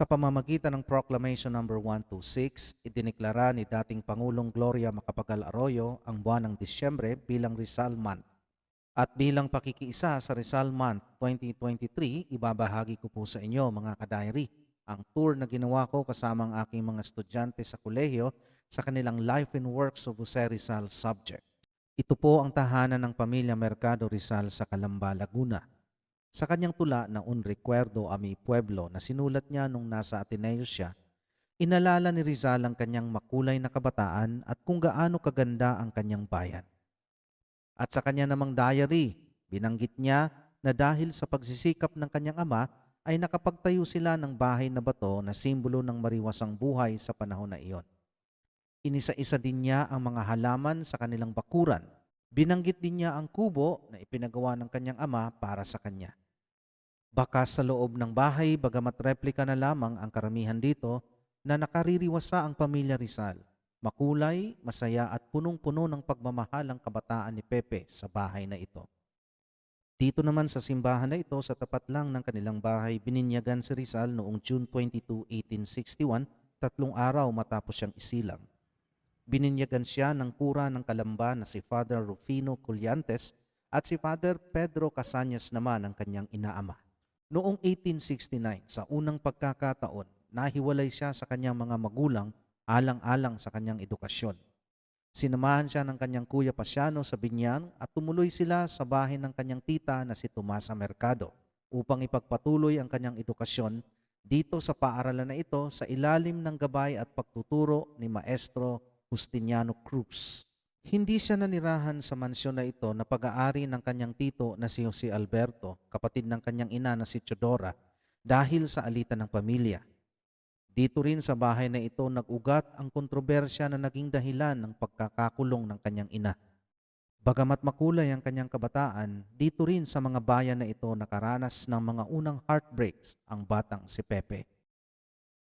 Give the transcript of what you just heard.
Sa pamamagitan ng Proclamation No. 126, idineklara ni dating Pangulong Gloria Macapagal Arroyo ang buwan ng Disyembre bilang Rizal Month. At bilang pakikiisa sa Rizal Month 2023, ibabahagi ko po sa inyo mga ka-diary ang tour na ginawa ko kasama ang aking mga estudyante sa kolehiyo sa kanilang Life and Works of Jose Rizal subject. Ito po ang tahanan ng pamilya Mercado Rizal sa Calamba, Laguna. Sa kanyang tula na Un Recuerdo a mi Pueblo na sinulat niya nung nasa Ateneo siya, inalala ni Rizal ang kanyang makulay na kabataan at kung gaano kaganda ang kanyang bayan. At sa kanya namang diary, binanggit niya na dahil sa pagsisikap ng kanyang ama ay nakapagtayo sila ng bahay na bato na simbolo ng mariwasang buhay sa panahon na iyon. Inisa-isa din niya ang mga halaman sa kanilang bakuran. Binanggit din niya ang kubo na ipinagawa ng kanyang ama para sa kanya. Baka sa loob ng bahay, bagamat replika na lamang ang karamihan dito, na nakaririwasa ang pamilya Rizal. Makulay, masaya at punong-puno ng pagmamahal ang kabataan ni Pepe sa bahay na ito. Dito naman sa simbahan na ito, sa tapat lang ng kanilang bahay, bininyagan si Rizal noong June 22, 1861, tatlong araw matapos siyang isilang. Bininyagan siya ng kura ng Kalamba na si Father Rufino Collantes at si Father Pedro Casañas naman ang kanyang inaama. Noong 1869, sa unang pagkakataon, nahiwalay siya sa kanyang mga magulang alang-alang sa kanyang edukasyon. Sinamahan siya ng kanyang kuya Pasiano sa Binyan at tumuloy sila sa bahay ng kanyang tita na si Tomasa Mercado upang ipagpatuloy ang kanyang edukasyon dito sa paaralan na ito sa ilalim ng gabay at pagtuturo ni Maestro Justiniano Cruz. Hindi siya nanirahan sa mansyon na ito na pag-aari ng kanyang tito na si Jose Alberto, kapatid ng kanyang ina na si Chodora, dahil sa alitan ng pamilya. Dito rin sa bahay na ito nag-ugat ang kontrobersya na naging dahilan ng pagkakakulong ng kanyang ina. Bagamat makulay ang kanyang kabataan, dito rin sa mga bayan na ito nakaranas ng mga unang heartbreaks ang batang si Pepe.